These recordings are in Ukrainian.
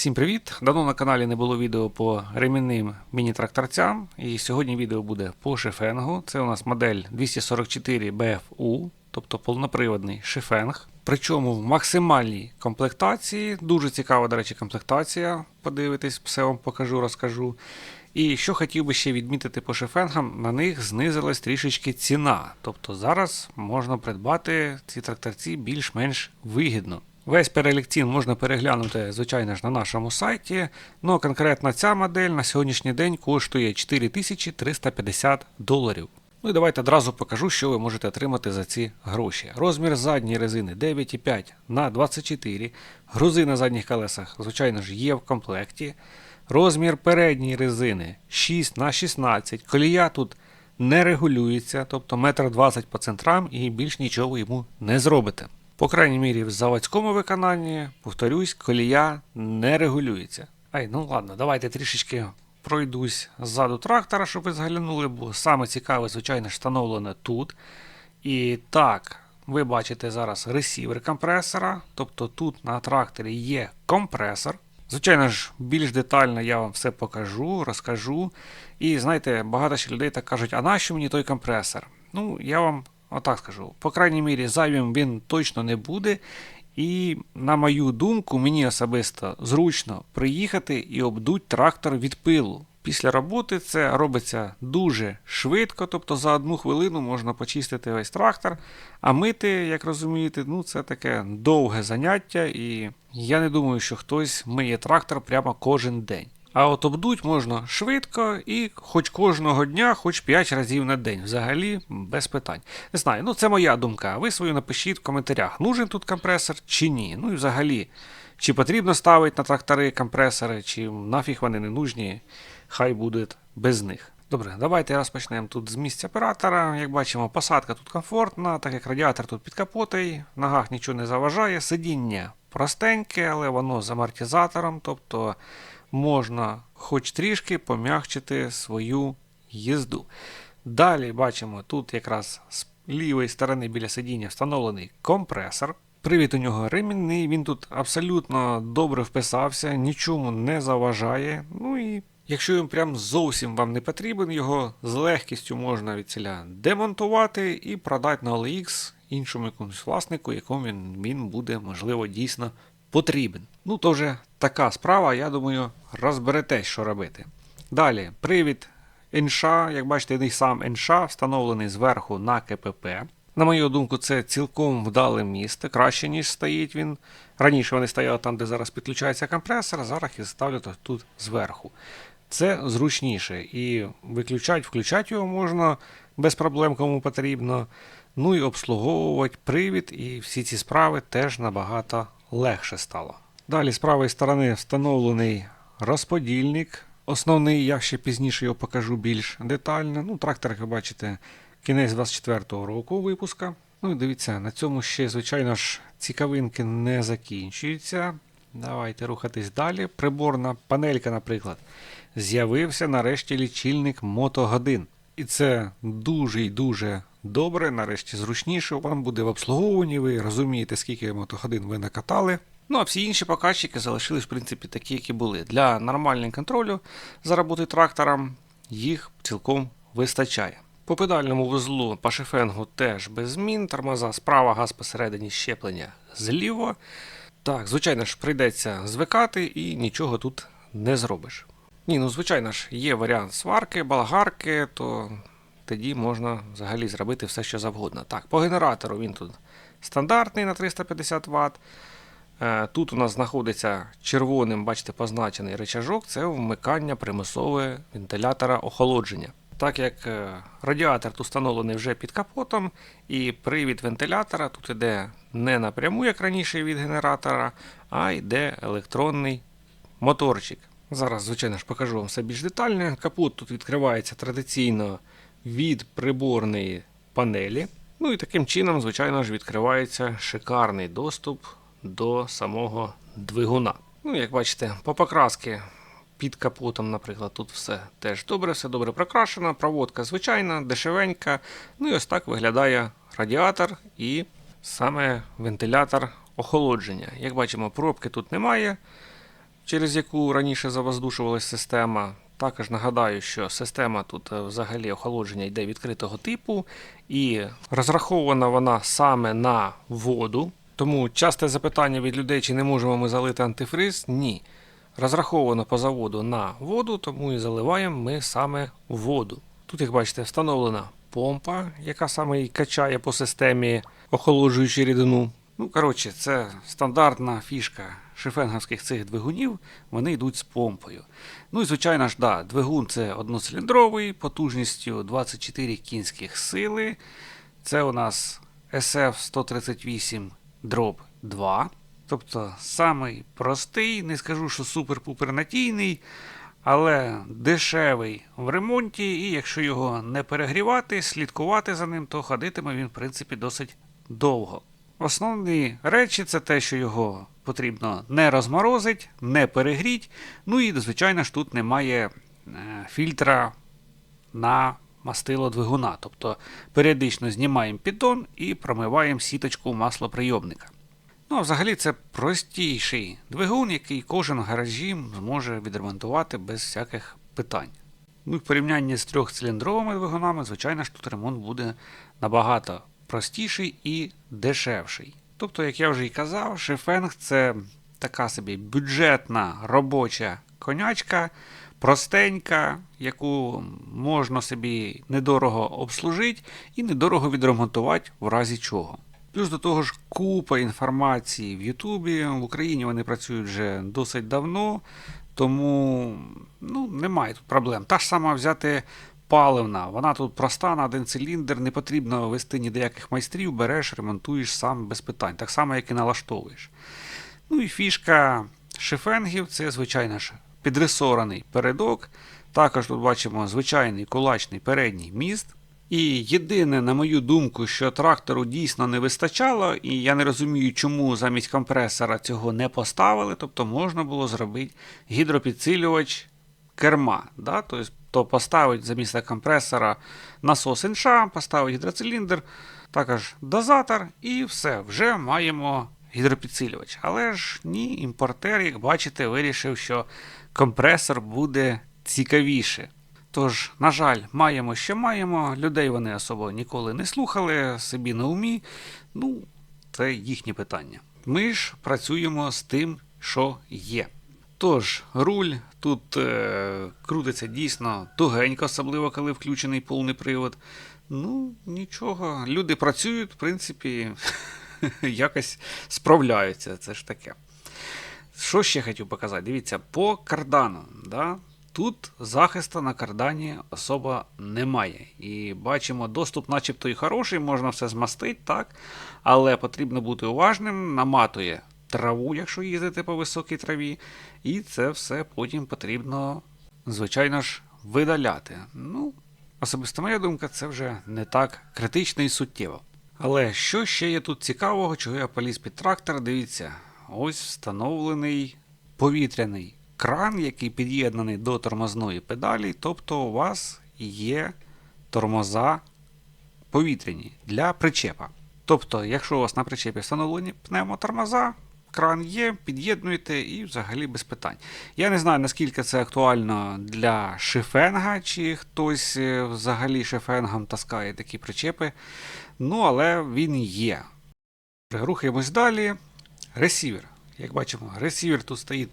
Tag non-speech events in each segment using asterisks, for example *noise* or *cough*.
Всім привіт! Давно на каналі не було відео по ремінним міні-тракторцям. І сьогодні відео буде по шифенгу. Це у нас модель 244 BFU, тобто повноприводний шифенг. Причому в максимальній комплектації. Дуже цікава, до речі, комплектація. Подивитись, все вам покажу, розкажу. І що хотів би ще відмітити по шифенгам, на них знизилась трішечки ціна. Тобто зараз можна придбати ці тракторці більш-менш вигідно. Весь перелік цін можна переглянути, звичайно ж, на нашому сайті. Ну, конкретно ця модель на сьогоднішній день коштує 4350 доларів. Ну і давайте одразу покажу, що ви можете отримати за ці гроші. Розмір задньої резини 9,5 на 24. Грузи на задніх колесах, звичайно ж, є в комплекті. Розмір передньої резини 6 на 16. Колія тут не регулюється, тобто 1,20 м по центрам і більш нічого йому не зробите. По крайній мірі, в заводському виконанні, повторюсь, колія не регулюється. Ай, ну ладно, давайте трішечки пройдусь ззаду трактора, щоб ви зглянули, бо саме цікаве, звичайно, встановлене тут. І так, ви бачите зараз ресівер компресора, тобто тут на тракторі є компресор. Звичайно ж, більш детально я вам все покажу, розкажу. І знаєте, багато ще людей так кажуть, а нащо мені той компресор? Ну, я вам отак скажу. По крайній мірі, зайвим він точно не буде. І, на мою думку, мені особисто зручно приїхати і обдуть трактор від пилу. Після роботи це робиться дуже швидко, тобто за одну хвилину можна почистити весь трактор. А мити, як розумієте, ну це таке довге заняття, і я не думаю, що хтось миє трактор прямо кожен день. А от обдуть можна швидко і хоч кожного дня, хоч 5 разів на день. Взагалі без питань. Не знаю, ну це моя думка. Ви свою напишіть в коментарях, нужен тут компресор чи ні. Ну і взагалі, чи потрібно ставити на трактори компресори, чи нафіг вони не нужні, хай буде без них. Добре, давайте розпочнемо тут з місця оператора. Як бачимо, посадка тут комфортна, так як радіатор тут під капотою, в ногах нічого не заважає, сидіння простеньке, але воно з амортизатором, тобто можна хоч трішки пом'якчити свою їзду. Далі бачимо, тут якраз з лівої сторони біля сидіння встановлений компресор. Привід у нього ремінний, він тут абсолютно добре вписався, нічому не заважає. Ну і якщо він прям зовсім вам не потрібен, його з легкістю можна від ціля демонтувати і продати на OLX іншому якомусь власнику, якому він, він буде, можливо, дійсно потрібен. Ну, то вже така справа, я думаю, розберетесь, що робити. Далі, привід НШ, як бачите, він сам НШ встановлений зверху на КПП. На мою думку, це цілком вдале місце, краще, ніж стоїть він. Раніше вони стояли там, де зараз підключається компресор, а зараз їх ставлять тут зверху. Це зручніше. І виключати, включати його можна без проблем, кому потрібно. Ну і обслуговувати привід, і всі ці справи теж набагато легше стало. Далі з правої сторони встановлений розподільник. Основний, я ще пізніше його покажу більш детально. Ну, Трактор, як ви бачите, кінець 24-го року випуска. Ну і дивіться, на цьому ще, звичайно ж, цікавинки не закінчуються. Давайте рухатись далі. Приборна панелька, наприклад, з'явився нарешті лічильник мотогодин. І це дуже і дуже добре, нарешті зручніше. Вам буде в обслуговуванні, ви розумієте, скільки мотогодин ви накатали. Ну а всі інші показчики залишились, в принципі, такі, які були. Для нормального контролю за роботи трактором їх цілком вистачає. По педальному вузлу по шифенгу теж без змін. Тормоза справа, газ посередині щеплення зліво. Так, звичайно ж, прийдеться звикати і нічого тут не зробиш. Ні, ну звичайно ж, є варіант сварки, болгарки, то тоді можна взагалі зробити все, що завгодно. Так, по генератору він тут стандартний на 350 Вт. Е, Тут у нас знаходиться червоним, бачите, позначений речажок, це вмикання примусове вентилятора охолодження. Так як е, радіатор тут встановлений вже під капотом, і привід вентилятора тут йде не напряму, як раніше від генератора, а йде електронний моторчик. Зараз, звичайно ж, покажу вам все більш детально. Капот тут відкривається традиційно від приборної панелі. Ну і таким чином, звичайно ж, відкривається шикарний доступ до самого двигуна. Ну, як бачите, по покраски під капотом, наприклад, тут все теж добре, все добре прокрашено. Проводка звичайна, дешевенька. Ну і ось так виглядає радіатор і саме вентилятор охолодження. Як бачимо, пробки тут немає. через яку раніше завоздушувалась система. Також нагадаю, що система тут е, взагалі охолодження йде відкритого типу, і розрахована вона саме на воду. Тому часте запитання від людей, чи не можемо ми залити антифриз? Ні. Розраховано по заводу на воду, тому і заливаємо ми саме воду. Тут, як бачите, встановлена помпа, яка саме і качає по системі, охолоджуючи рідину. Ну, коротше, це стандартна фішка шифенговських цих двигунів, вони йдуть з помпою. Ну і звичайно ж, да, двигун це одноциліндровий, потужністю 24 кінських сили. Це у нас SF-138 дроб 2. Тобто самий простий, не скажу, що супер-пупер надійний, але дешевий в ремонті, і якщо його не перегрівати, слідкувати за ним, то ходитиме він, в принципі, досить довго. Основні речі це те, що його потрібно не розморозити, не перегріти. Ну і, звичайно ж, тут немає е, фільтра на мастило двигуна. Тобто періодично знімаємо піддон і промиваємо сіточку маслоприйомника. Ну, а взагалі це простіший двигун, який кожен гаражі зможе відремонтувати без всяких питань. Ну, в порівнянні з трьохциліндровими двигунами, звичайно ж, тут ремонт буде набагато простіший і дешевший. Тобто, як я вже і казав, Шефенг це така собі бюджетна робоча конячка, простенька, яку можна собі недорого обслужити і недорого відремонтувати в разі чого. Плюс до того ж купа інформації в Ютубі. В Україні вони працюють вже досить давно, тому ну, немає тут проблем. Та ж сама взяти паливна. Вона тут проста на один циліндр, не потрібно вести ні до майстрів, береш, ремонтуєш сам без питань. Так само, як і налаштовуєш. Ну і фішка шифенгів це, звичайно ж, підресораний передок. Також тут бачимо звичайний кулачний передній міст. І єдине, на мою думку, що трактору дійсно не вистачало, і я не розумію, чому замість компресора цього не поставили. Тобто можна було зробити гідропідсилювач керма. Да? Тобто то поставити замість компресора насос інша, поставити гідроциліндр, також дозатор, і все, вже маємо гідропідсилювач. Але ж ні, імпортер, як бачите, вирішив, що компресор буде цікавіше. Тож, на жаль, маємо, що маємо. Людей вони особо ніколи не слухали, собі на умі. Ну, це їхнє питання. Ми ж працюємо з тим, що є. Тож, руль тут е, крутиться дійсно тугенько, особливо коли включений повний привод. Ну, нічого. Люди працюють, в принципі, *laughs* якось справляються. Це ж таке. Що ще хотів показати? Дивіться, по кардану. Да? Тут захисту на кардані особа немає. І бачимо, доступ, начебто і хороший, можна все змастити, так. Але потрібно бути уважним, наматує траву, якщо їздити по високій траві. І це все потім потрібно, звичайно ж, видаляти. Ну, особисто моя думка, це вже не так критично і суттєво. Але що ще є тут цікавого, чого я поліз під трактор, дивіться, ось встановлений повітряний кран, який під'єднаний до тормозної педалі, тобто у вас є тормоза повітряні для причепа. Тобто, якщо у вас на причепі встановлені пневмотормоза, кран є, під'єднуєте і взагалі без питань. Я не знаю, наскільки це актуально для шифенга, чи хтось е, взагалі шифенгом таскає такі причепи. Ну, але він є. Рухаємось далі. Ресівер. Як бачимо, ресівер тут стоїть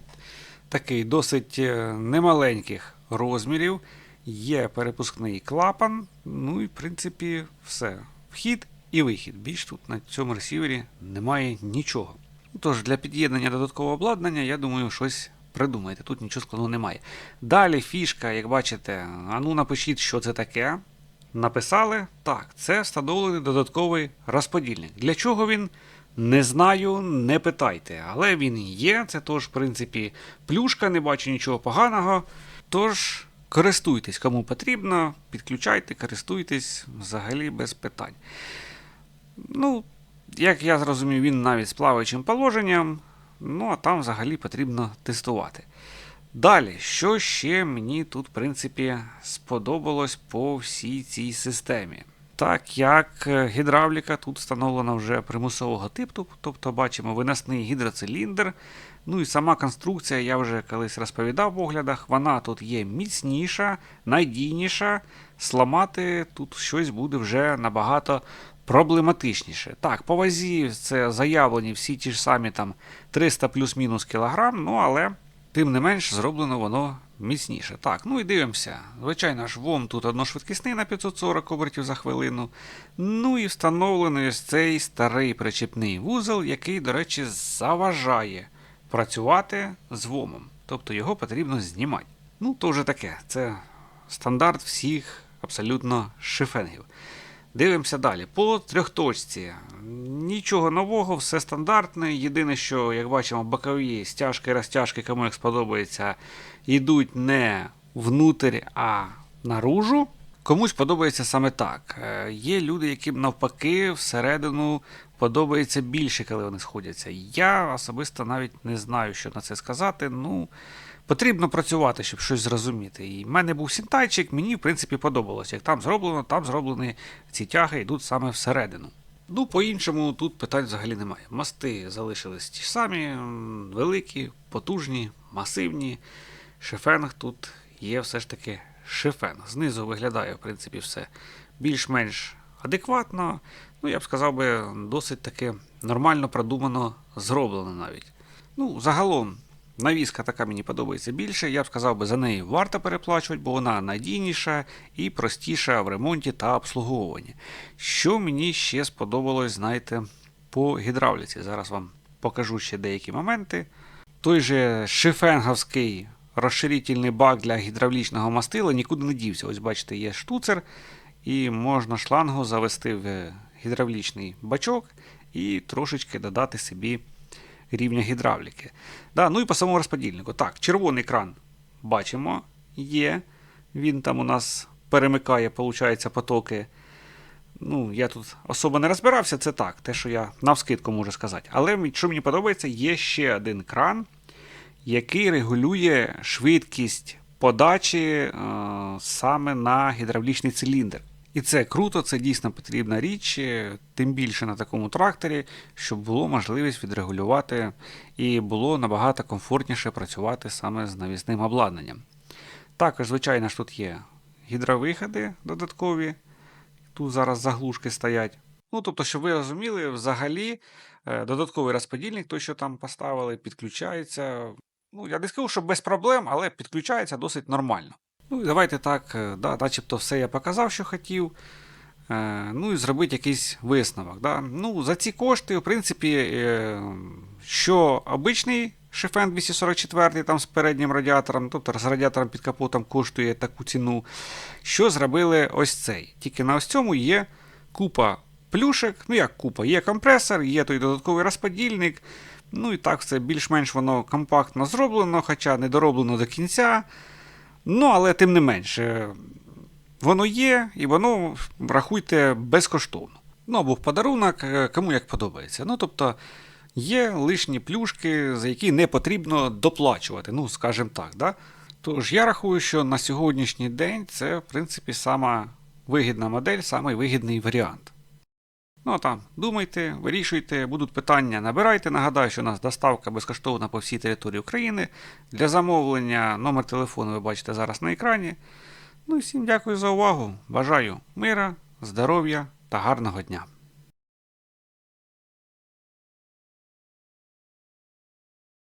такий досить е, немаленьких розмірів. Є перепускний клапан. Ну і, в принципі, все. Вхід і вихід. Більш тут на цьому ресівері немає нічого. Тож, для під'єднання додаткового обладнання, я думаю, щось придумаєте. Тут нічого складного немає. Далі фішка, як бачите, а ну напишіть, що це таке. Написали, так, це встановлений додатковий розподільник. Для чого він? Не знаю, не питайте, але він є. Це тож, в принципі, плюшка, не бачу нічого поганого. Тож, користуйтесь, кому потрібно, підключайте, користуйтесь взагалі без питань. Ну, як я зрозумів, він навіть з плаваючим положенням. Ну, а там взагалі потрібно тестувати. Далі, що ще мені тут, в принципі, сподобалось по всій цій системі? Так як е, гідравліка тут встановлена вже примусового типу, тобто бачимо виносний гідроциліндр, Ну і сама конструкція, я вже колись розповідав в оглядах, вона тут є міцніша, надійніша. Сламати тут щось буде вже набагато проблематичніше. Так, по вазі це заявлені всі ті ж самі там 300 плюс-мінус кілограм, ну але тим не менш зроблено воно міцніше. Так, ну і дивимося. Звичайно ж, ВОМ тут одношвидкісний на 540 обертів за хвилину. Ну і встановлений ось цей старий причепний вузол, який, до речі, заважає працювати з ВОМом. Тобто його потрібно знімати. Ну, то вже таке. Це стандарт всіх абсолютно шифенгів. Дивимося далі. По трьохточці. Нічого нового, все стандартне. Єдине, що, як бачимо, бокові стяжки розтяжки, кому як сподобається, йдуть не внутрь, а наружу. Комусь подобається саме так. Е, Є люди, яким навпаки всередину подобається більше, коли вони сходяться. Я особисто навіть не знаю, що на це сказати. Ну, потрібно працювати, щоб щось зрозуміти. І в мене був сінтайчик, мені в принципі подобалось. Як там зроблено, там зроблені ці тяги йдуть саме всередину. Ну, по-іншому тут питань взагалі немає. Мости залишились ті самі, великі, потужні, масивні. Шифенг тут є все ж таки шифенг. Знизу виглядає, в принципі, все більш-менш адекватно. Ну, я б сказав би, досить таки нормально продумано зроблено навіть. Ну, загалом, навіска така мені подобається більше. Я б сказав би, за неї варто переплачувати, бо вона надійніша і простіша в ремонті та обслуговуванні. Що мені ще сподобалось, знаєте, по гідравліці. Зараз вам покажу ще деякі моменти. Той же шифенговський розширительний бак для гідравлічного мастила нікуди не дівся. Ось бачите, є штуцер, і можна шлангу завести в гідравлічний бачок і трошечки додати собі рівня гідравліки. Да, ну і по самому розподільнику. Так, червоний кран бачимо, є. Він там у нас перемикає, виходить, потоки. Ну, я тут особо не розбирався, це так, те, що я навскидку можу сказати. Але що мені подобається, є ще один кран, який регулює швидкість подачі е, саме на гідравлічний циліндр. І це круто, це дійсно потрібна річ, е, тим більше на такому тракторі, щоб було можливість відрегулювати і було набагато комфортніше працювати саме з навісним обладнанням. Також, звичайно ж, тут є гідровиходи додаткові, тут зараз заглушки стоять. Ну, тобто, щоб ви розуміли, взагалі е, додатковий розподільник, той, що там поставили, підключається. Ну, я не скажу, що без проблем, але підключається досить нормально. Ну давайте так, е, да, начебто все я показав, що хотів. Е, ну і зробити якийсь висновок. Да? Ну, за ці кошти, в принципі, е, що обичний Шефен 244 там з переднім радіатором, тобто з радіатором під капотом коштує таку ціну. Що зробили ось цей? Тільки на ось цьому є купа плюшек. Ну як купа, є компресор, є той додатковий розподільник. Ну і так, все більш-менш воно компактно зроблено, хоча не дороблено до кінця. Ну, але тим не менше, воно є, і воно, рахуйте, безкоштовно. Ну, або в подарунок, е, кому як подобається. Ну, тобто, є лишні плюшки, за які не потрібно доплачувати, ну, скажімо так. Да? Тож я рахую, що на сьогоднішній день це, в принципі, сама вигідна модель, самий вигідний варіант. Ну а там, думайте, вирішуйте, будуть питання, набирайте. Нагадаю, що у нас доставка безкоштовна по всій території України. Для замовлення номер телефону ви бачите зараз на екрані. Ну і всім дякую за увагу. Бажаю мира, здоров'я та гарного дня.